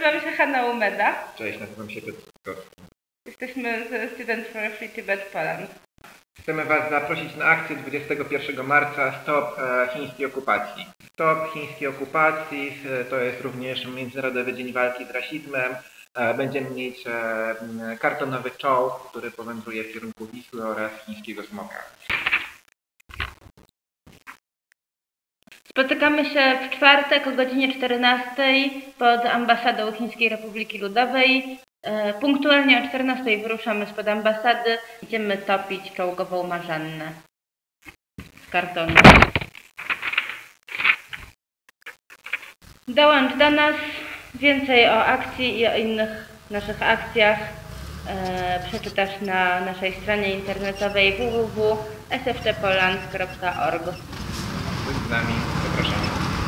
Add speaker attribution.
Speaker 1: nazywam się Hanna Umeda.
Speaker 2: Cześć, nazywam się Piotr.
Speaker 1: Jesteśmy z Students for Free Tibet Poland.
Speaker 2: Chcemy Was zaprosić na akcję 21 marca Stop e, chińskiej okupacji. Stop chińskiej okupacji e, to jest również Międzynarodowy Dzień Walki z Rasizmem. E, Będziemy mieć kartonowy czołg, który powędruje w kierunku Wisły oraz chińskiego smoka.
Speaker 1: Spotykamy się w czwartek o godzinie 14 pod ambasadą Chińskiej Republiki Ludowej. E, Punktualnie o 14 wyruszamy spod ambasady. Idziemy topić czołgową marzannę z kartonu. Dołącz do nas. Więcej o akcji i o innych naszych akcjach e, przeczytasz na naszej stronie internetowej www.sftpoland.org
Speaker 2: z nami. Zapraszamy.